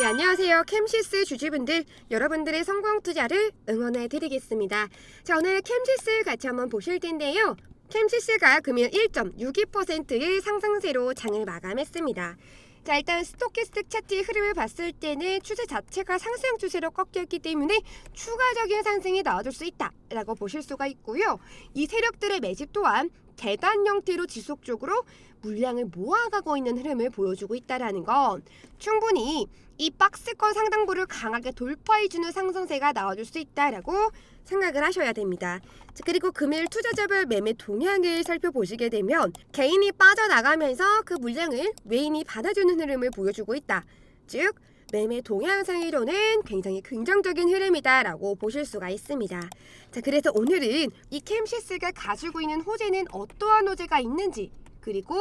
네, 안녕하세요. 캠시스 주주분들, 여러분들의 성공 투자를 응원해 드리겠습니다. 자, 오늘 캠시스 같이 한번 보실 텐데요. 캠시스가 금일 1.62%의 상승세로 장을 마감했습니다. 자, 일단 스토캐스틱 차트의 흐름을 봤을 때는 추세 자체가 상승 추세로 꺾였기 때문에 추가적인 상승이 나와줄 수 있다라고 보실 수가 있고요. 이 세력들의 매집 또한 계단 형태로 지속적으로 물량을 모아가고 있는 흐름을 보여주고 있다라는 건 충분히 이 박스권 상당부를 강하게 돌파해주는 상승세가 나와줄 수 있다라고 생각을 하셔야 됩니다. 자, 그리고 금일 투자자별 매매 동향을 살펴보시게 되면 개인이 빠져나가면서 그 물량을 외인이 받아주는 흐름을 보여주고 있다. 즉 매매 동향상으로는 굉장히 긍정적인 흐름이다라고 보실 수가 있습니다. 자, 그래서 오늘은 이 캠시스가 가지고 있는 호재는 어떠한 호재가 있는지 그리고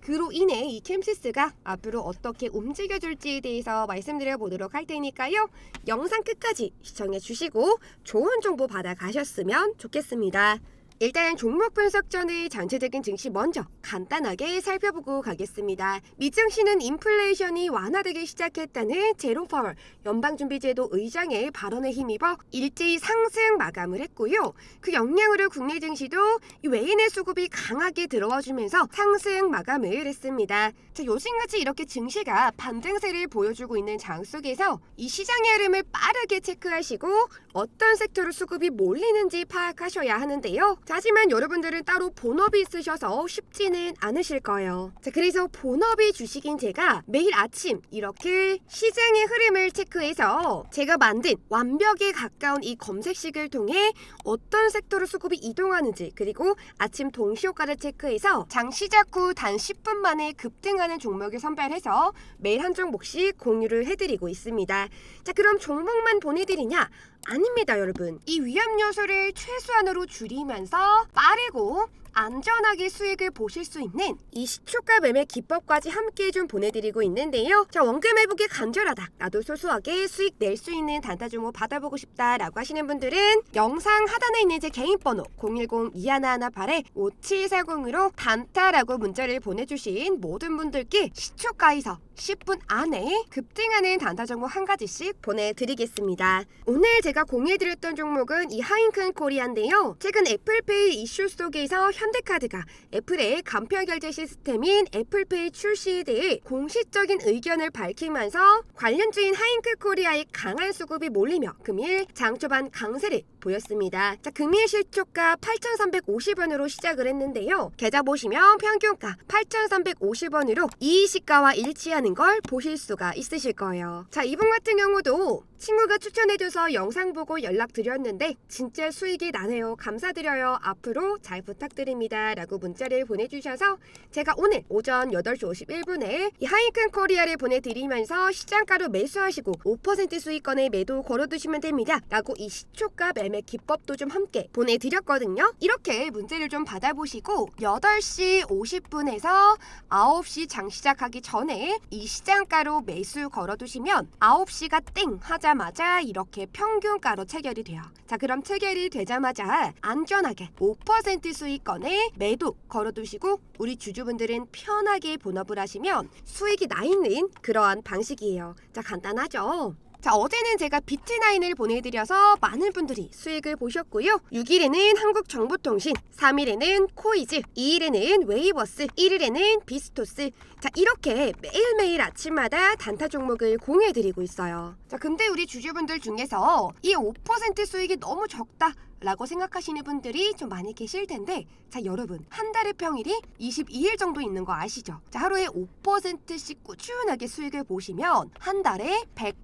그로 인해 이 캠시스가 앞으로 어떻게 움직여줄지에 대해서 말씀드려 보도록 할 테니까요. 영상 끝까지 시청해 주시고 좋은 정보 받아 가셨으면 좋겠습니다. 일단 종목 분석 전에 전체적인 증시 먼저 간단하게 살펴보고 가겠습니다. 미 증시는 인플레이션이 완화되기 시작했다는 파월 연방준비제도 의장의 발언에 힘입어 일제히 상승 마감을 했고요. 그 영향으로 국내 증시도 이 외인의 수급이 강하게 들어와주면서 상승 마감을 했습니다. 자, 요즘같이 이렇게 증시가 반등세를 보여주고 있는 장 속에서 이 시장의 흐름을 빠르게 체크하시고 어떤 섹터로 수급이 몰리는지 파악하셔야 하는데요. 자, 하지만 여러분들은 따로 본업이 있으셔서 쉽지는 않으실 거예요. 자, 그래서 본업이 주식인 제가 매일 아침 이렇게 시장의 흐름을 체크해서 제가 만든 완벽에 가까운 이 검색식을 통해 어떤 섹터로 수급이 이동하는지 그리고 아침 동시효과를 체크해서 장 시작 후 단 10분 만에 급등하는 종목을 선별해서 매일 한 종목씩 공유를 해드리고 있습니다. 자, 그럼 종목만 보내드리냐? 아닙니다, 여러분. 이 위험 요소를 최소한으로 줄이면서 빠르고 안전하게 수익을 보실 수 있는 이 시초가 매매 기법까지 함께 좀 보내드리고 있는데요. 자, 원금 회복이 간절하다. 나도 소소하게 수익 낼 수 있는 단타 종목 받아보고 싶다라고 하시는 분들은 영상 하단에 있는 제 개인 번호 010-2118-5740으로 단타라고 문자를 보내주신 모든 분들께 시초가에서 10분 안에 급등하는 단타 종목 한 가지씩 보내드리겠습니다. 오늘 제가 공유해드렸던 종목은 이 하인큰 코리아인데요. 최근 애플페이 이슈 속에서 현 대카드가 애플의 간편 결제 시스템인 애플페이 출시에 대해 공식적인 의견을 밝히면서 관련주인 하인크 코리아의 강한 수급이 몰리며 금일 장 초반 강세를 보였습니다. 자, 금일 실초가 8,350원으로 시작을 했는데요. 계좌 보시면 평균가 8,350원으로 이 시가와 일치하는 걸 보실 수가 있으실 거예요. 자, 이분 같은 경우도 친구가 추천해줘서 영상 보고 연락드렸는데 진짜 수익이 나네요. 감사드려요. 앞으로 잘 부탁드립니다. 라고 문자를 보내주셔서 제가 오늘 오전 8시 51분에 이 하이큰 코리아를 보내드리면서 시장가로 매수하시고 5% 수익권에 매도 걸어두시면 됩니다. 라고 이 시초가 매매 기법도 좀 함께 보내드렸거든요. 이렇게 문제를 좀 받아보시고 8시 50분에서 9시 장 시작하기 전에 이 시장가로 매수 걸어두시면 9시가 땡 하자마자 이렇게 평균가로 체결이 돼요. 자 그럼 체결이 되자마자 안전하게 5% 수익권에 매도 걸어두시고 우리 주주분들은 편하게 본업을 하시면 수익이 나 있는 그러한 방식이에요. 자 간단하죠? 자, 어제는 제가 비트나인을 보내드려서 많은 분들이 수익을 보셨고요. 6일에는 한국정보통신, 3일에는 코이즈, 2일에는 웨이버스, 1일에는 비스토스. 자, 이렇게 매일매일 아침마다 단타 종목을 공유해드리고 있어요. 자, 근데 우리 주주분들 중에서 이 5% 수익이 너무 적다. 라고 생각하시는 분들이 좀 많이 계실 텐데 자 여러분 한 달의 평일이 22일 정도 있는 거 아시죠? 자 하루에 5%씩 꾸준하게 수익을 보시면 한 달에 100%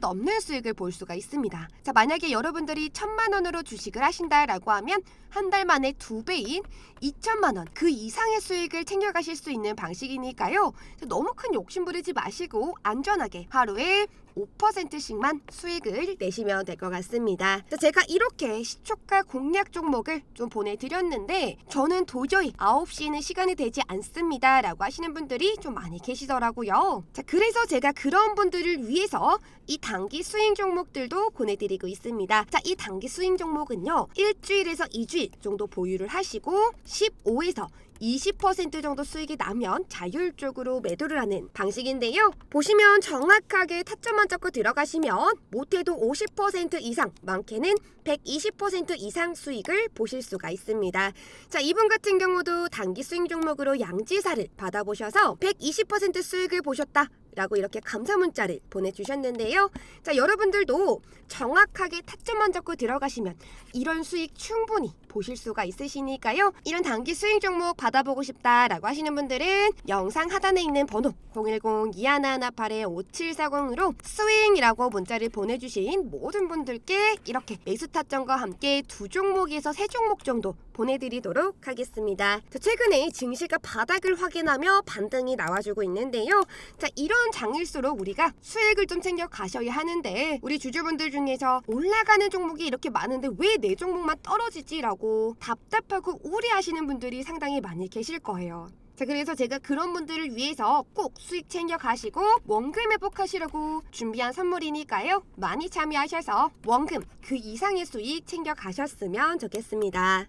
넘는 수익을 볼 수가 있습니다. 자 만약에 여러분들이 천만 원으로 주식을 하신다라고 하면 한 달 만에 두 배인 2천만 원 그 이상의 수익을 챙겨가실 수 있는 방식이니까요. 너무 큰 욕심 부리지 마시고 안전하게 하루에 5%씩만 수익을 내시면 될 것 같습니다. 자, 제가 이렇게 시초가 공략 종목을 좀 보내드렸는데 저는 도저히 9시에는 시간이 되지 않습니다 라고 하시는 분들이 좀 많이 계시더라고요. 자, 그래서 제가 그런 분들을 위해서 이 단기 스윙 종목들도 보내드리고 있습니다. 자, 이 단기 스윙 종목은요. 일주일에서 2주일 정도 보유를 하시고 15에서 20% 정도 수익이 나면 자율적으로 매도를 하는 방식인데요. 보시면 정확하게 타점만 잡고 들어가시면 못해도 50% 이상, 많게는 120% 이상 수익을 보실 수가 있습니다. 자, 이분 같은 경우도 단기 수익 종목으로 양지사를 받아보셔서 120% 수익을 보셨다. 라고 이렇게 감사 문자를 보내주셨는데요. 자, 여러분들도 정확하게 타점만 잡고 들어가시면 이런 수익 충분히 보실 수가 있으시니까요. 이런 단기 수익 종목 받아보고 싶다라고 하시는 분들은 영상 하단에 있는 번호 010-2118-5740으로 스윙이라고 문자를 보내주신 모든 분들께 이렇게 매수 타점과 함께 두 종목에서 세 종목 정도 보내드리도록 하겠습니다. 자, 최근에 증시가 바닥을 확인하며 반등이 나와주고 있는데요. 자, 이런 장일수록 우리가 수익을 좀 챙겨 가셔야 하는데 우리 주주분들 중에서 올라가는 종목이 이렇게 많은데 왜 내 종목만 떨어지지라고 답답하고 우려하시는 분들이 상당히 많이 계실 거예요. 자, 그래서 제가 그런 분들을 위해서 꼭 수익 챙겨 가시고 원금 회복하시려고 준비한 선물이니까요. 많이 참여하셔서 원금 그 이상의 수익 챙겨 가셨으면 좋겠습니다.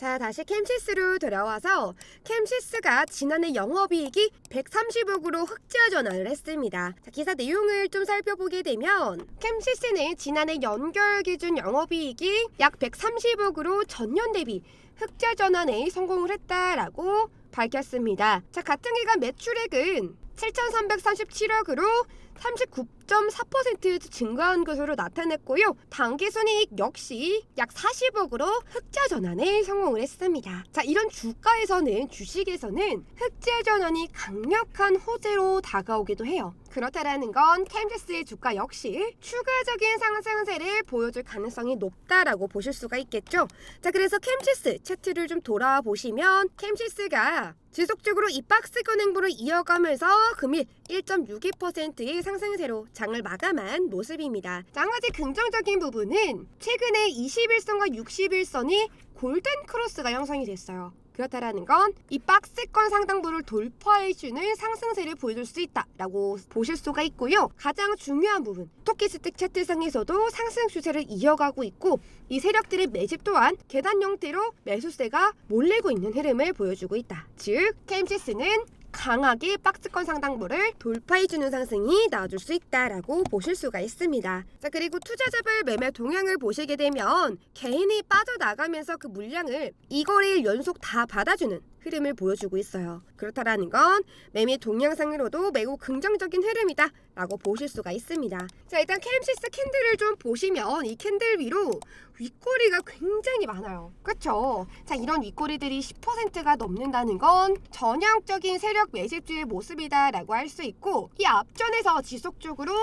자, 다시 캠시스로 돌아와서 캠시스가 지난해 영업이익이 130억으로 흑자 전환을 했습니다. 자, 기사 내용을 좀 살펴보게 되면 캠시스는 지난해 연결 기준 영업이익이 약 130억으로 전년 대비 흑자 전환에 성공을 했다라고 밝혔습니다. 자, 같은 기간 매출액은 7,337억으로 39.4% 증가한 것으로 나타냈고요. 당기순이익 역시 약 40억으로 흑자 전환에 성공을 했습니다. 자, 이런 주가에서는 주식에서는 흑자 전환이 강력한 호재로 다가오기도 해요. 그렇다라는 건 캠시스의 주가 역시 추가적인 상승세를 보여줄 가능성이 높다라고 보실 수가 있겠죠. 자, 그래서 캠시스 차트를 좀 돌아보시면 캠시스가 지속적으로 이 박스권 행보를 이어가면서 금일 1.62%의 상승세로 장을 마감한 모습입니다. 가지 긍정적인 부분은 최근에 21선과 61선이 골든 크로스가 형성이 됐어요. 그렇다라는 건 이 박스권 상당부를 돌파해주는 상승세를 보여줄 수 있다라고 보실 수가 있고요. 가장 중요한 부분, 토끼스틱 차트상에서도 상승 추세를 이어가고 있고 이 세력들의 매집 또한 계단 형태로 매수세가 몰리고 있는 흐름을 보여주고 있다. 즉, 캠시스는 강하게 박스권 상당부를 돌파해주는 상승이 나와줄 수 있다라고 보실 수가 있습니다. 자 그리고 투자자별 매매 동향을 보시게 되면 개인이 빠져나가면서 그 물량을 이거래일 연속 다 받아주는 흐름을 보여주고 있어요. 그렇다라는 건 매매 동향상으로도 매우 긍정적인 흐름이다 라고 보실 수가 있습니다. 자 일단 캠시스 캔들을 좀 보시면 이 캔들 위로 윗꼬리가 굉장히 많아요. 그렇죠? 자 이런 윗꼬리들이 10%가 넘는다는 건 전형적인 세력 매집주의 모습이다 라고 할 수 있고 이 앞전에서 지속적으로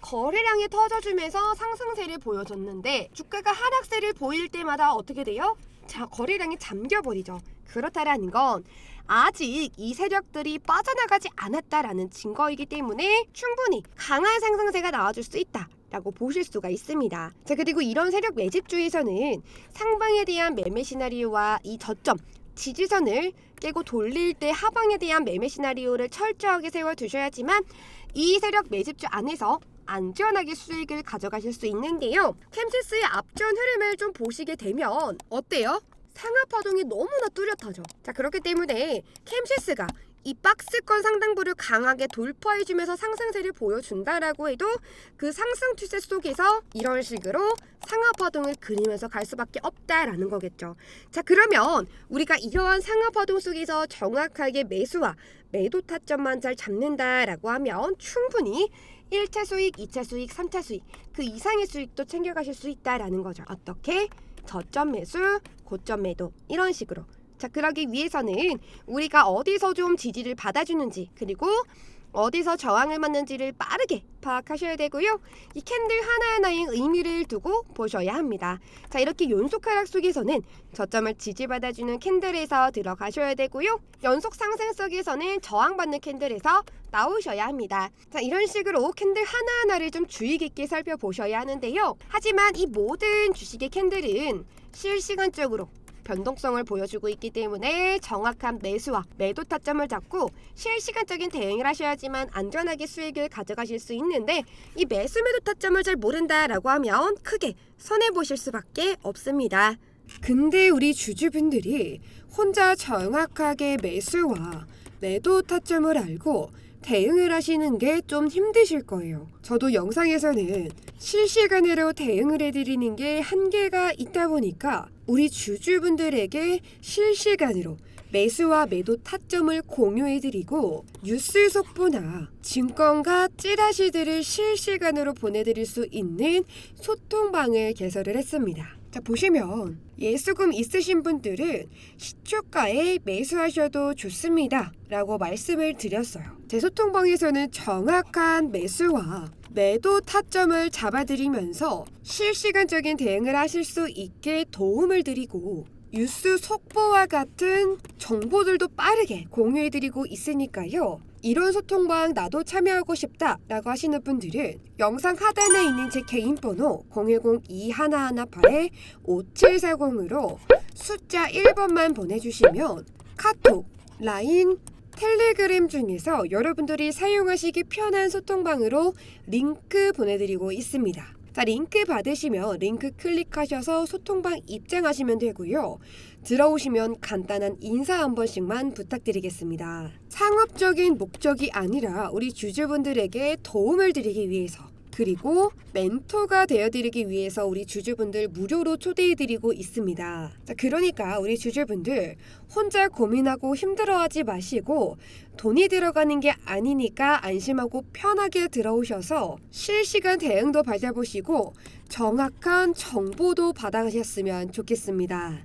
거래량이 터져주면서 상승세를 보여줬는데 주가가 하락세를 보일 때마다 어떻게 돼요? 자 거래량이 잠겨버리죠. 그렇다라는 건 아직 이 세력들이 빠져나가지 않았다라는 증거이기 때문에 충분히 강한 상승세가 나와줄 수 있다. 라고 보실 수가 있습니다. 자, 그리고 이런 세력 매집주에서는 상방에 대한 매매 시나리오와 이 저점, 지지선을 깨고 돌릴 때 하방에 대한 매매 시나리오를 철저하게 세워 두셔야지만 이 세력 매집주 안에서 안전하게 수익을 가져가실 수 있는데요. 캠시스의 앞전 흐름을 좀 보시게 되면 어때요? 상하 파동이 너무나 뚜렷하죠. 자, 그렇기 때문에 캠시스가 이 박스권 상당부를 강하게 돌파해주면서 상승세를 보여준다라고 해도 그 상승 추세 속에서 이런 식으로 상하 파동을 그리면서 갈 수밖에 없다라는 거겠죠. 자, 그러면 우리가 이러한 상하 파동 속에서 정확하게 매수와 매도 타점만 잘 잡는다라고 하면 충분히 1차 수익, 2차 수익, 3차 수익 그 이상의 수익도 챙겨가실 수 있다라는 거죠. 어떻게? 저점 매수, 고점 매도 이런 식으로. 자, 그러기 위해서는 우리가 어디서 좀 지지를 받아주는지 그리고 어디서 저항을 맞는지를 빠르게 파악하셔야 되고요. 이 캔들 하나하나의 의미를 두고 보셔야 합니다. 자, 이렇게 연속 하락 속에서는 저점을 지지받아주는 캔들에서 들어가셔야 되고요. 연속 상승 속에서는 저항받는 캔들에서 나오셔야 합니다. 자, 이런 식으로 캔들 하나하나를 좀 주의 깊게 살펴보셔야 하는데요. 하지만 이 모든 주식의 캔들은 실시간적으로 변동성을 보여주고 있기 때문에 정확한 매수와 매도 타점을 잡고 실시간적인 대응을 하셔야지만 안전하게 수익을 가져가실 수 있는데 이 매수 매도 타점을 잘 모른다라고 하면 크게 손해 보실 수밖에 없습니다. 근데 우리 주주분들이 혼자 정확하게 매수와 매도 타점을 알고 대응을 하시는 게 좀 힘드실 거예요. 저도 영상에서는 실시간으로 대응을 해드리는 게 한계가 있다 보니까 우리 주주분들에게 실시간으로 매수와 매도 타점을 공유해드리고 뉴스 속보나 증권가 찌라시들을 실시간으로 보내드릴 수 있는 소통방을 개설을 했습니다. 자 보시면 예수금 있으신 분들은 시초가에 매수하셔도 좋습니다. 라고 말씀을 드렸어요. 제 소통방에서는 정확한 매수와 매도 타점을 잡아드리면서 실시간적인 대응을 하실 수 있게 도움을 드리고 뉴스 속보와 같은 정보들도 빠르게 공유해드리고 있으니까요. 이런 소통방 나도 참여하고 싶다라고 하시는 분들은 영상 하단에 있는 제 개인 번호 010-2118-5740으로 숫자 1번만 보내주시면 카톡, 라인, 텔레그램 중에서 여러분들이 사용하시기 편한 소통방으로 링크 보내드리고 있습니다. 자, 링크 받으시면 링크 클릭하셔서 소통방 입장하시면 되고요. 들어오시면 간단한 인사 한 번씩만 부탁드리겠습니다. 상업적인 목적이 아니라 우리 주주분들에게 도움을 드리기 위해서 그리고 멘토가 되어드리기 위해서 우리 주주분들 무료로 초대해드리고 있습니다. 자, 그러니까 우리 주주분들 혼자 고민하고 힘들어하지 마시고 돈이 들어가는 게 아니니까 안심하고 편하게 들어오셔서 실시간 대응도 받아보시고 정확한 정보도 받아가셨으면 좋겠습니다.